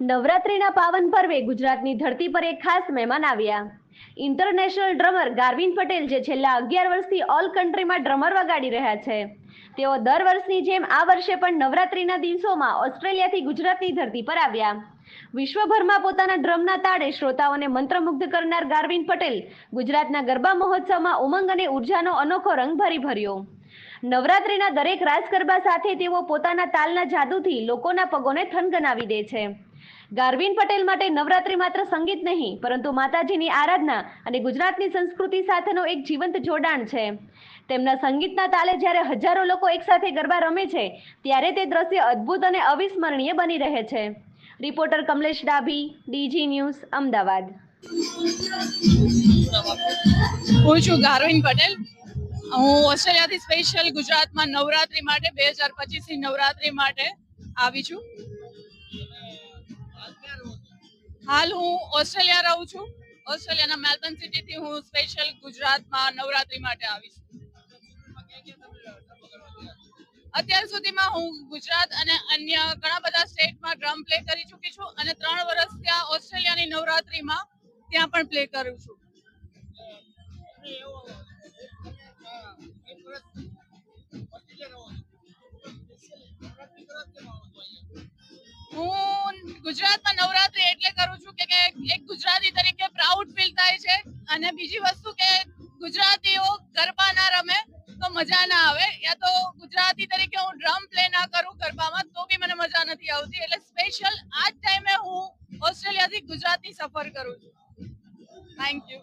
નવરાત્રિના પાવન પર્વે ગુજરાતની ધરતી પર એક ખાસ મહેમાન આવ્યા. ઇન્ટરનેશનલ ડ્રમર ગાર્વિન પટેલ જે છેલ્લા અગિયાર વર્ષથી ઓલ કન્ટ્રીમાં ડ્રમર વગાડી રહ્યા છે. તેઓ દર વર્ષની જેમ આ વર્ષે પણ નવરાત્રિના દિવસોમાં ઓસ્ટ્રેલિયાથી ગુજરાતની ધરતી પર આવ્યા. વિશ્વભરમાં પોતાના ડ્રમના તાળે શ્રોતાઓને મંત્રમુગ્ધ કરનાર ગાર્વિન પટેલ ગુજરાતના ગરબા મહોત્સવમાં ઉમંગ અને ઉર્જાનો અનોખો રંગ ભરી ભર્યો. નવરાત્રિના દરેક રાસ ગરબા સાથે તેઓ પોતાના તાલના જાદુથી લોકોના પગોને થનગનાવી દે છે. ગાર્વિન પટેલ માટે નવરાત્રિ માત્ર સંગીત નહીં, પરંતુ માતાજીની આરાધના અને ગુજરાતની સંસ્કૃતિ સાથેનો એક જીવંત જોડાણ છે. તેમના સંગીતના તાલે જ્યારે હજારો લોકો એકસાથે ગરબા રમે છે, ત્યારે તે દ્રશ્ય અદ્ભુત અને અવિસ્મરણીય બની રહે છે. Reporter Kamlesh Dabhi, DG news, Ahmedabad. હું છું ગાર્વિન પટેલ. હું ઓસ્ટ્રેલિયાથી સ્પેશિયલ ગુજરાતમાં નવરાત્રી માટે, બે હજાર પચીસની નવરાત્રી માટે આવી છું. હાલ હું ઓસ્ટ્રેલિયા રહું છું. ઓસ્ટ્રેલિયાના મેલબર્ન સિટીથી હું સ્પેશિયલ ગુજરાતમાં નવરાત્રી માટે આવી છું અત્યાર સુધીમાં હું ગુજરાત અને અન્ય ઘણા બધા સ્ટેટમાં ડ્રમ પ્લે કરી ચૂકી છું અને ત્રણ વર્ષ ત્યાં ઓસ્ટ્રેલિયાની નવરાત્રીમાં ત્યાં પણ પ્લે કરું છું. હું ગુજરાતમાં નવરાત્રી એટલે કરું છું કે એક ગુજરાતી તરીકે પ્રાઉડ ફીલ થાય છે. અને બીજી વસ્તુ કે ગુજરાતીઓ ગરબા ના રમે તો મજા ના આવે. યા તો ગુજરાતી તરીકે હું ડ્રમ પ્લે ના કરું ગરબામાં તો બી મને મજા નથી આવતી. એટલે સ્પેશિયલ આ જ ટાઈમે હું ઓસ્ટ્રેલિયાથી ગુજરાતી સફર કરું છું. Thank you